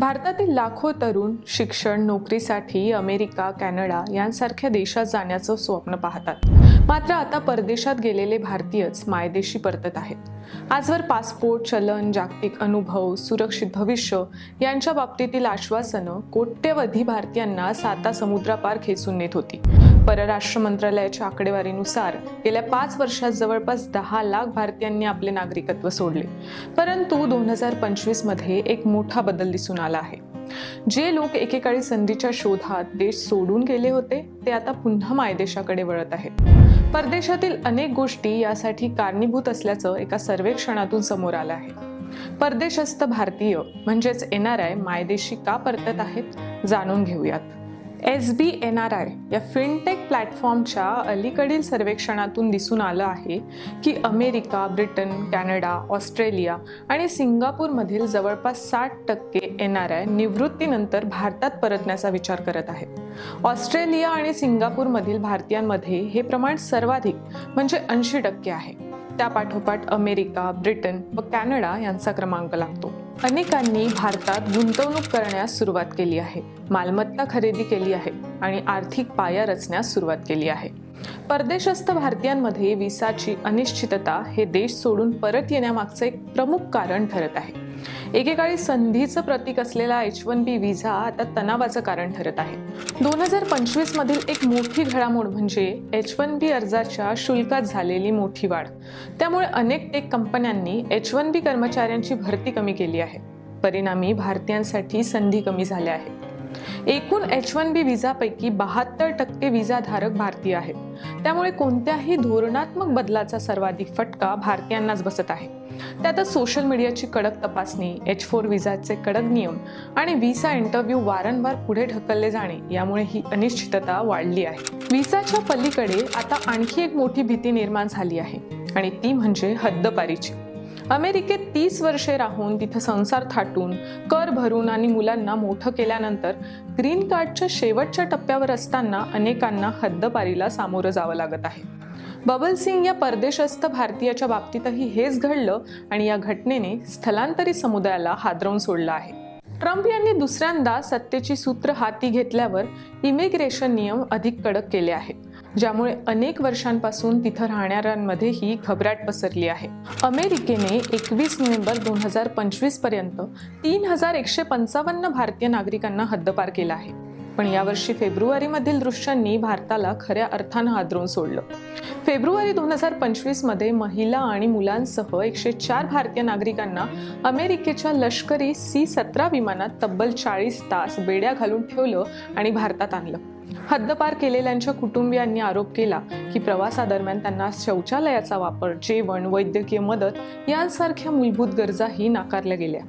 भारतातील लाखो तरुण शिक्षण नोकरीसाठी अमेरिका कॅनडा यांसारख्या देशात जाण्याचं स्वप्न पाहतात. मात्र आता परदेशात गेलेले भारतीयच मायदेशी परतत आहेत. आजवर पासपोर्ट चलन जागतिक अनुभव सुरक्षित भविष्य यांच्या बाबतीतील आश्वासनं कोट्यवधी भारतीयांना साता समुद्रापार खेचून नेत होती. परराष्ट्र मंत्रालयाच्या आकडेवारीनुसार गेल्या पाच वर्षात जवळपास दहा लाख भारतीयांनी आपले नागरिकत्व सोडले. परंतु दोन हजार पंचवीसमध्ये एक मोठा बदल दिसून आला आहे. जे लोक एकेकाळी संधीच्या शोधात देश सोडून गेले होते ते आता पुन्हा मायदेशाकडे वळत आहेत. परदेशातील अनेक गोष्टी यासाठी कारणीभूत असल्याचं एका सर्वेक्षणातून समोर आलं आहे. परदेशस्थ भारतीय म्हणजेच एन आर आय मायदेशी का परतत आहेत जाणून घेऊयात. S B N R I या फिनटेक प्लॅटफॉर्मच्या अलीकडील सर्वेक्षणातून दिसून आलं आहे की अमेरिका ब्रिटन कॅनडा ऑस्ट्रेलिया आणि सिंगापूरमधील जवळपास साठ टक्के एन आर आय निवृत्तीनंतर भारतात परतण्याचा विचार करत आहेत. ऑस्ट्रेलिया आणि सिंगापूरमधील भारतीयांमध्ये हे प्रमाण सर्वाधिक म्हणजे ऐंशी टक्के आहे. त्यापाठोपाठ अमेरिका ब्रिटन व कॅनडा यांचा क्रमांक लागतो. अनेकांनी भारतात गुंतवणूक करण्यास सुरुवात केली आहे. मालमत्ता खरेदी केली आहे. आणि आर्थिक पाया रचण्यास सुरुवात केली आहे. परदेशस्थ भारतीयांमध्ये विसाची अनिश्चितता हे देश सोडून परत येण्यामागचं एक प्रमुख कारण ठरत आहे. एकेकाळी संधीचं प्रतीक असलेला एच वन बी व्हिसा आता तणावाचं कारण ठरत आहे. दोन हजार पंचवीस मधील एक मोठी घडामोड म्हणजे एच वन बी अर्जाच्या शुल्कात झालेली मोठी वाढ. त्यामुळे अनेक टेक कंपन्यांनी एच वन बी कर्मचाऱ्यांची भरती कमी केली आहे. परिणामी भारतीयांसाठी संधी कमी झाल्या आहेत. एकूण एच वन बी व्हिसापैकी बहात्तर टक्के व्हिसाधारक भारतीय आहेत. त्यामुळे कोणत्याही धोरणात्मक बदलाचा सर्वाधिक फटका भारतीयांनाच बसत आहे. त्यातच सोशल मीडियाची कडक तपासणी एच फोर व्हिसाचे कडक नियम आणि व्हिसा इंटरव्ह्यू वारंवार पुढे ढकलले जाणे यामुळे ही अनिश्चितता वाढली आहे. व्हिसाच्या पलीकडे आता आणखी एक मोठी भीती निर्माण झाली आहे आणि ती म्हणजे हद्दपारीची. अमेरिकेत तीस वर्षे राहून तिथं संसार थाटून कर भरून आणि मुलांना मोठं केल्यानंतर ग्रीन कार्डच्या शेवटच्या टप्प्यावर असताना अनेकांना हद्दपारीला सामोरं जावं लागत आहे. बबल सिंग या परदेशस्थ भारतीयाच्या बाबतीतही हेच घडलं आणि या घटनेने स्थलांतरित समुदायाला हादरवून सोडलं आहे. ट्रम्प यांनी दुसऱ्यांदा सत्तेची सूत्र हाती घेतल्यावर इमिग्रेशन नियम अधिक कडक केले आहेत. ज्यामुळे अनेक वर्षांपासून तिथं राहणाऱ्यांमध्ये ही घबराट पसरली आहे. अमेरिकेने एकवीस नोव्हेंबर दोन हजार पंचवीसपर्यंत तीन हजार एकशे पंचावन्न भारतीय नागरिकांना हद्दपार केला आहे. पण यावर्षी फेब्रुवारीमधील दृश्यांनी भारताला खऱ्या अर्थानं हादरून सोडलं. फेब्रुवारी दोन हजार पंचवीसमध्ये महिला आणि मुलांसह एकशे चार भारतीय नागरिकांना अमेरिकेच्या लष्करी सी सतरा विमानात तब्बल चाळीस तास बेड्या घालून ठेवलं आणि भारतात आणलं. हद्दपार केलेल्यांच्या कुटुंबियांनी आरोप केला की प्रवासादरम्यान त्यांना शौचालयाचा वापर जेवण वैद्यकीय मदत यांसारख्या मूलभूत गरजाही नाकारल्या गेल्या.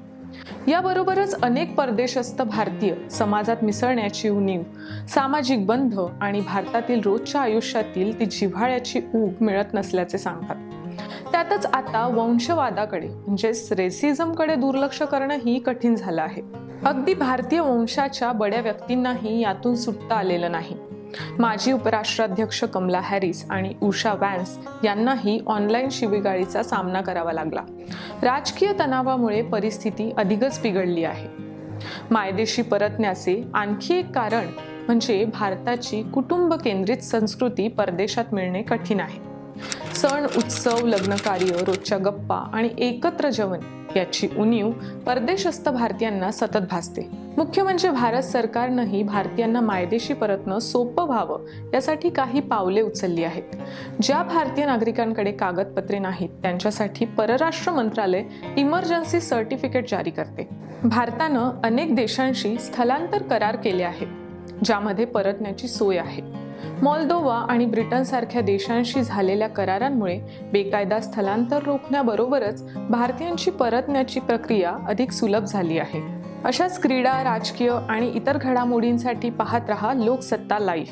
याबरोबरच अनेक परदेशस्थ भारतीय समाजात मिसळण्याची उणीव सामाजिक बंध आणि भारतातील रोजच्या आयुष्यातील ती जिव्हाळ्याची ऊब मिळत नसल्याचे सांगतात. त्यातच आता वंशवादाकडे म्हणजेच रेसिझमकडे दुर्लक्ष करणंही कठीण झालं आहे. अगदी भारतीय वंशाच्या बड्या व्यक्तींनाही यातून सुटता आलेलं नाही. माजी उपराष्ट्राध्यक्ष कमला हॅरिस आणि उषा वॅन्स यांनाही ऑनलाईन शिबिगाळीचा सामना करावा लागला. राजकीय तणावामुळे परिस्थिती अधिकच बिघडली आहे. मायदेशी परतण्याचे आणखी एक कारण म्हणजे भारताची कुटुंब केंद्रित संस्कृती परदेशात मिळणे कठीण आहे. सण उत्सव लग्नकार्य रोजच्या गप्पा आणि एकत्र जेवण याची उणीव परदेशस्थ भारतीयांना सतत भासते. मुख्य म्हणजे भारत सरकारनंही भारतीयांना मायदेशी परतणं सोपं व्हावं यासाठी काही पावले उचलली आहेत. ज्या भारतीय नागरिकांकडे कागदपत्रे नाहीत त्यांच्यासाठी परराष्ट्र मंत्रालय इमर्जन्सी सर्टिफिकेट जारी करते. भारतानं अनेक देशांशी स्थलांतर करार केले आहेत ज्यामध्ये परतण्याची सोय आहे. मॉल्दोवा आणि ब्रिटनसारख्या देशांशी झालेल्या करारांमुळे बेकायदा स्थलांतर रोखण्याबरोबरच भारतीयांची परतण्याची प्रक्रिया अधिक सुलभ झाली आहे. अशाच क्रीडा राजकीय आणि इतर घडामोडींसाठी पाहत रहा लोकसत्ता लाईफ